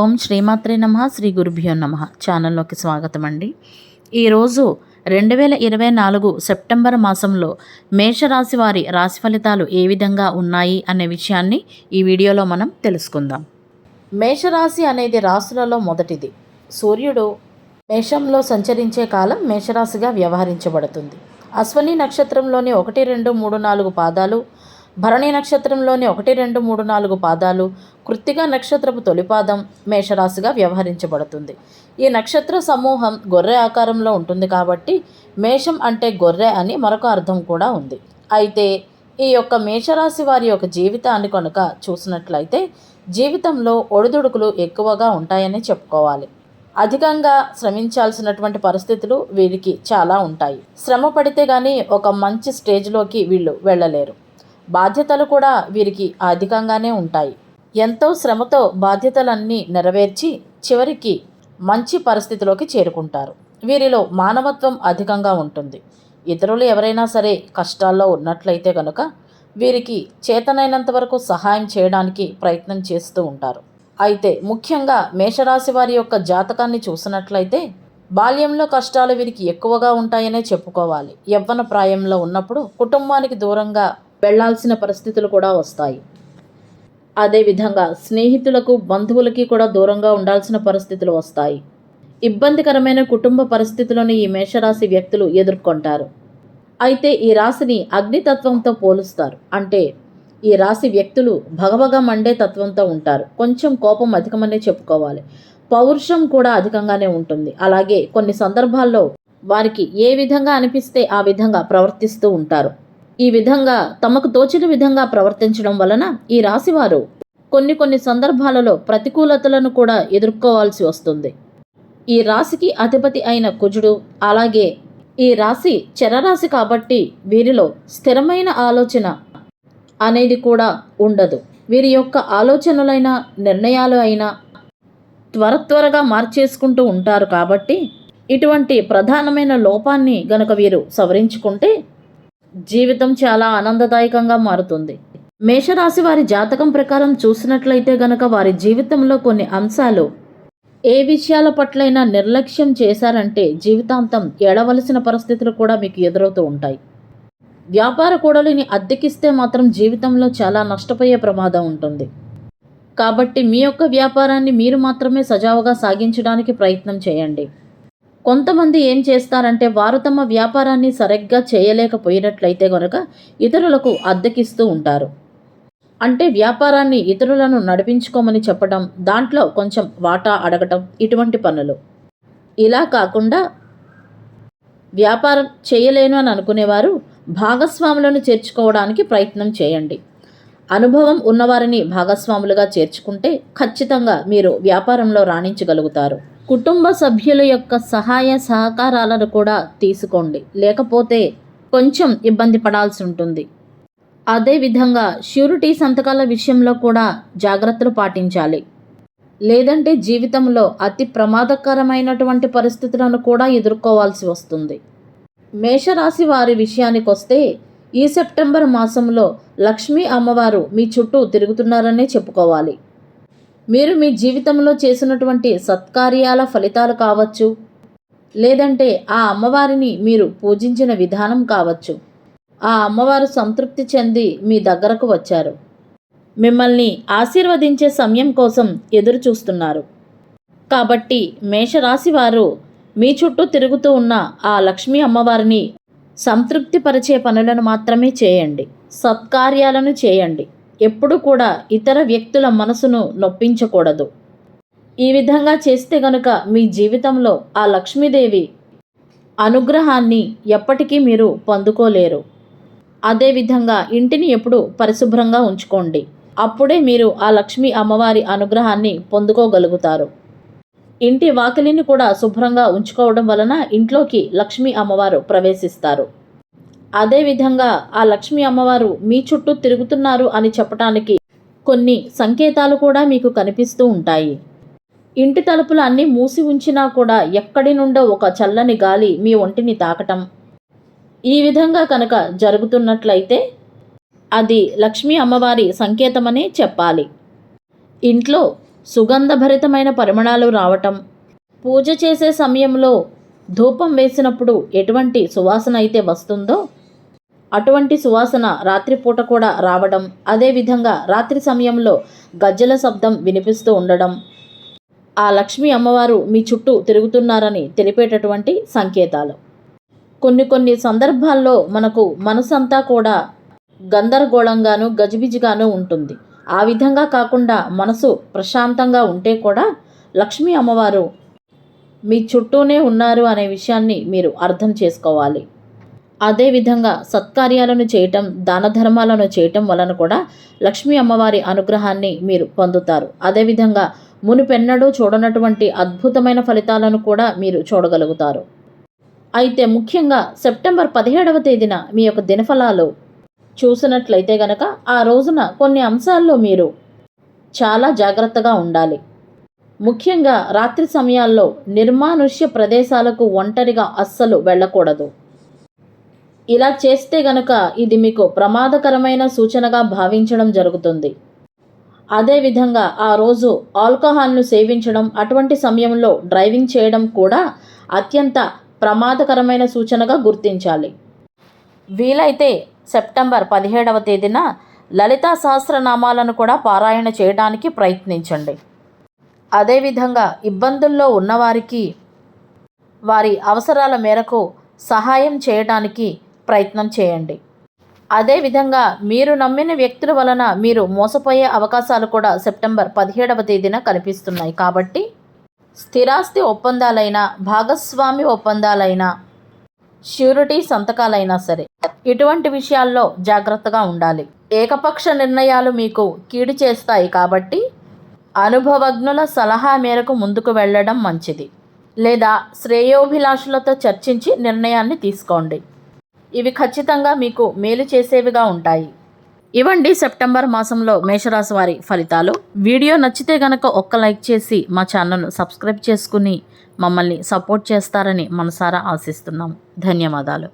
ఓం శ్రీమాత్రే నమ శ్రీ గురుభ్యో నమ. ఛానల్లోకి స్వాగతం అండి ఈరోజు రెండు వేల ఇరవై నాలుగు సెప్టెంబర్ మాసంలో మేషరాశి వారి రాశి ఫలితాలు ఏ విధంగా ఉన్నాయి అనే విషయాన్ని ఈ వీడియోలో మనం తెలుసుకుందాం. మేషరాశి అనేది రాశులలో మొదటిది. సూర్యుడు మేషంలో సంచరించే కాలం మేషరాశిగా వ్యవహరించబడుతుంది. అశ్వని నక్షత్రంలోని ఒకటి రెండు మూడు నాలుగు పాదాలు భరణి నక్షత్రంలోని ఒకటి రెండు మూడు నాలుగు పాదాలు కృత్తిక నక్షత్రపు తొలిపాదం మేషరాశిగా వ్యవహరించబడుతుంది. ఈ నక్షత్ర సమూహం గొర్రె ఆకారంలో ఉంటుంది కాబట్టి మేషం అంటే గొర్రె అని మరొక అర్థం కూడా ఉంది. అయితే ఈ యొక్క మేషరాశి వారి యొక్క జీవితాన్ని కనుక చూసినట్లయితే జీవితంలో ఒడిదుడుకులు ఎక్కువగా ఉంటాయని చెప్పుకోవాలి. అధికంగా శ్రమించాల్సినటువంటి పరిస్థితులు వీరికి చాలా ఉంటాయి. శ్రమ పడితే కానీ ఒక మంచి స్టేజ్లోకి వీళ్ళు వెళ్ళలేరు. బాధ్యతలు కూడా వీరికి అధికంగానే ఉంటాయి. ఎంతో శ్రమతో బాధ్యతలన్నీ నెరవేర్చి చివరికి మంచి పరిస్థితిలోకి చేరుకుంటారు. వీరిలో మానవత్వం అధికంగా ఉంటుంది. ఇతరులు ఎవరైనా సరే కష్టాల్లో ఉన్నట్లయితే కనుక వీరికి చేతనైనంత వరకు సహాయం చేయడానికి ప్రయత్నం చేస్తూ ఉంటారు. అయితే ముఖ్యంగా మేషరాశి వారి యొక్క జాతకాన్ని చూసినట్లయితే బాల్యంలో కష్టాలు వీరికి ఎక్కువగా ఉంటాయనే చెప్పుకోవాలి. యవ్వన ప్రాయంలో ఉన్నప్పుడు కుటుంబానికి దూరంగా వెళ్ళాల్సిన పరిస్థితులు కూడా వస్తాయి. అదేవిధంగా స్నేహితులకు బంధువులకి కూడా దూరంగా ఉండాల్సిన పరిస్థితులు వస్తాయి. ఇబ్బందికరమైన కుటుంబ పరిస్థితులను ఈ మేషరాశి వ్యక్తులు ఎదుర్కొంటారు. అయితే ఈ రాశిని అగ్నితత్వంతో పోలుస్తారు. అంటే ఈ రాశి వ్యక్తులు భగభగ మండే తత్వంతో ఉంటారు. కొంచెం కోపం అధికమనే చెప్పుకోవాలి. పౌరుషం కూడా అధికంగానే ఉంటుంది. అలాగే కొన్ని సందర్భాల్లో వారికి ఏ విధంగా అనిపిస్తే ఆ విధంగా ప్రవర్తిస్తూ ఉంటారు. ఈ విధంగా తమకు తోచిన విధంగా ప్రవర్తించడం వలన ఈ రాశివారు కొన్ని కొన్ని సందర్భాలలో ప్రతికూలతలను కూడా ఎదుర్కోవాల్సి వస్తుంది. ఈ రాశికి అధిపతి అయిన కుజుడు అలాగే ఈ రాశి చరరాశి కాబట్టి వీరిలో స్థిరమైన ఆలోచన అనేది కూడా ఉండదు. వీరి యొక్క ఆలోచనలైన నిర్ణయాలు అయినా త్వర త్వరగా మార్చేసుకుంటూ ఉంటారు కాబట్టి ఇటువంటి ప్రధానమైన లోపాన్ని గనక వీరు సవరించుకుంటే జీవితం చాలా ఆనందదాయకంగా మారుతుంది. మేషరాశి వారి జాతకం ప్రకారం చూసినట్లయితే గనక వారి జీవితంలో కొన్ని అంశాలు ఏ విషయాల పట్లైనా నిర్లక్ష్యం చేశారంటే జీవితాంతం ఏడవలసిన పరిస్థితులు కూడా మీకు ఎదురవుతూ ఉంటాయి. వ్యాపార కూడలిని అద్దెకిస్తే మాత్రం జీవితంలో చాలా నష్టపోయే ప్రమాదం ఉంటుంది. కాబట్టి మీ యొక్క వ్యాపారాన్ని మీరు మాత్రమే సజావుగా సాగించడానికి ప్రయత్నం చేయండి. కొంతమంది ఏం చేస్తారంటే వారు తమ వ్యాపారాన్ని సరిగ్గా చేయలేకపోయినట్లయితే కనుక ఇతరులకు అద్దెకిస్తూ ఉంటారు. అంటే వ్యాపారాన్ని ఇతరులను నడిపించుకోమని చెప్పడం దాంట్లో కొంచెం వాటా అడగటం ఇటువంటి పనులు. ఇలా కాకుండా వ్యాపారం చేయలేను అని అనుకునేవారు భాగస్వాములను చేర్చుకోవడానికి ప్రయత్నం చేయండి. అనుభవం ఉన్నవారిని భాగస్వాములుగా చేర్చుకుంటే ఖచ్చితంగా మీరు వ్యాపారంలో రాణించగలుగుతారు. కుటుంబ సభ్యుల యొక్క సహాయ సహకారాలను కూడా తీసుకోండి. లేకపోతే కొంచెం ఇబ్బంది పడాల్సి ఉంటుంది. అదేవిధంగా ష్యూరిటీ సంతకాల విషయంలో కూడా జాగ్రత్తలు పాటించాలి. లేదంటే జీవితంలో అతి ప్రమాదకరమైనటువంటి పరిస్థితులను కూడా ఎదుర్కోవాల్సి వస్తుంది. మేషరాశి వారి విషయానికి వస్తే ఈ సెప్టెంబర్ మాసంలో లక్ష్మీ అమ్మవారు మీ చుట్టూ తిరుగుతున్నారనే చెప్పుకోవాలి. మీరు మీ జీవితంలో చేసినటువంటి సత్కార్యాల ఫలితాలు కావచ్చు. లేదంటే ఆ అమ్మవారిని మీరు పూజించిన విధానం కావచ్చు. ఆ అమ్మవారు సంతృప్తి చెంది మీ దగ్గరకు వచ్చారు. మిమ్మల్ని ఆశీర్వదించే సమయం కోసం ఎదురు చూస్తున్నారు. కాబట్టి మేషరాశి వారు మీ చుట్టూ తిరుగుతూ ఉన్న ఆ లక్ష్మీ అమ్మవారిని సంతృప్తిపరిచే పనులను మాత్రమే చేయండి. సత్కార్యాలను చేయండి. ఎప్పుడు కూడా ఇతర వ్యక్తుల మనసును నొప్పించకూడదు. ఈ విధంగా చేస్తే గనుక మీ జీవితంలో ఆ లక్ష్మీదేవి అనుగ్రహాన్ని ఎప్పటికీ మీరు పొందుకోలేరు. అదేవిధంగా ఇంటిని ఎప్పుడు పరిశుభ్రంగా ఉంచుకోండి. అప్పుడే మీరు ఆ లక్ష్మీ అమ్మవారి అనుగ్రహాన్ని పొందుకోగలుగుతారు. ఇంటి వాకిలిని కూడా శుభ్రంగా ఉంచుకోవడం వలన ఇంట్లోకి లక్ష్మీ అమ్మవారు ప్రవేశిస్తారు. అదేవిధంగా ఆ లక్ష్మీ అమ్మవారు మీ చుట్టూ తిరుగుతున్నారు అని చెప్పటానికి కొన్ని సంకేతాలు కూడా మీకు కనిపిస్తూ ఉంటాయి. ఇంటి తలుపులు అన్నీ మూసి ఉంచినా కూడా ఎక్కడి నుండో ఒక చల్లని గాలి మీ ఒంటిని తాకటం. ఈ విధంగా కనుక జరుగుతున్నట్లయితే అది లక్ష్మీ అమ్మవారి సంకేతమనే చెప్పాలి. ఇంట్లో సుగంధభరితమైన పరిమళాలు రావటం పూజ చేసే సమయంలో ధూపం వేసినప్పుడు ఎటువంటి సువాసన అయితే వస్తుందో అటువంటి సువాసన రాత్రిపూట కూడా రావడం అదేవిధంగా రాత్రి సమయంలో గజ్జల శబ్దం వినిపిస్తూ ఉండడం. ఆ లక్ష్మీ అమ్మవారు మీ చుట్టూ తిరుగుతున్నారని తెలిపేటటువంటి సంకేతాలు. కొన్ని కొన్ని సందర్భాల్లో మనకు మనసంతా కూడా గందరగోళంగాను గజిబిజిగాను ఉంటుంది. ఆ విధంగా కాకుండా మనసు ప్రశాంతంగా ఉంటే కూడా లక్ష్మీ అమ్మవారు మీ చుట్టూనే ఉన్నారు అనే విషయాన్ని మీరు అర్థం చేసుకోవాలి. అదేవిధంగా సత్కార్యాలను చేయటం దాన ధర్మాలను చేయటం వలన కూడా లక్ష్మీ అమ్మవారి అనుగ్రహాన్ని మీరు పొందుతారు. అదేవిధంగా మునిపెన్నడూ చూడనటువంటి అద్భుతమైన ఫలితాలను కూడా మీరు చూడగలుగుతారు. అయితే ముఖ్యంగా సెప్టెంబర్ పదిహేడవ తేదీన మీ యొక్క దినఫలాలు చూసినట్లయితే గనక ఆ రోజున కొన్ని అంశాల్లో మీరు చాలా జాగ్రత్తగా ఉండాలి. ముఖ్యంగా రాత్రి సమయాల్లో నిర్మానుష్య ప్రదేశాలకు ఒంటరిగా అస్సలు వెళ్ళకూడదు. ఇలా చేస్తే గనక ఇది మీకు ప్రమాదకరమైన సూచనగా భావించడం జరుగుతుంది. అదేవిధంగా ఆ రోజు ఆల్కహాల్ను సేవించడం అటువంటి సమయంలో డ్రైవింగ్ చేయడం కూడా అత్యంత ప్రమాదకరమైన సూచనగా గుర్తించాలి. వీలైతే సెప్టెంబర్ పదిహేడవ తేదీన లలితా సహస్రనామాలను కూడా పారాయణ చేయడానికి ప్రయత్నించండి. అదేవిధంగా ఇబ్బందుల్లో ఉన్నవారికి వారి అవసరాల మేరకు సహాయం చేయడానికి ప్రయత్నం చేయండి. అదేవిధంగా మీరు నమ్మిన వ్యక్తుల వలన మీరు మోసపోయే అవకాశాలు కూడా సెప్టెంబర్ పదిహేడవ తేదీన కనిపిస్తున్నాయి. కాబట్టి స్థిరాస్తి ఒప్పందాలైన భాగస్వామి ఒప్పందాలైన ష్యూరిటీ సంతకాలైనా సరే ఇటువంటి విషయాల్లో జాగ్రత్తగా ఉండాలి. ఏకపక్ష నిర్ణయాలు మీకు కీడు చేస్తాయి కాబట్టి అనుభవజ్ఞుల సలహా మేరకు ముందుకు వెళ్ళడం మంచిది. లేదా శ్రేయోభిలాషులతో చర్చించి నిర్ణయాన్ని తీసుకోండి. ఇవి ఖచ్చితంగా మీకు మేలు చేసేవిగా ఉంటాయి. ఇవండి సెప్టెంబర్ మాసంలో మేషరాశి వారి ఫలితాలు. వీడియో నచ్చితే గనక ఒక్క లైక్ చేసి మా ఛానల్ను సబ్స్క్రైబ్ చేసుకుని మమ్మల్ని సపోర్ట్ చేస్తారని మనసారా ఆశిస్తున్నాం. ధన్యవాదాలు.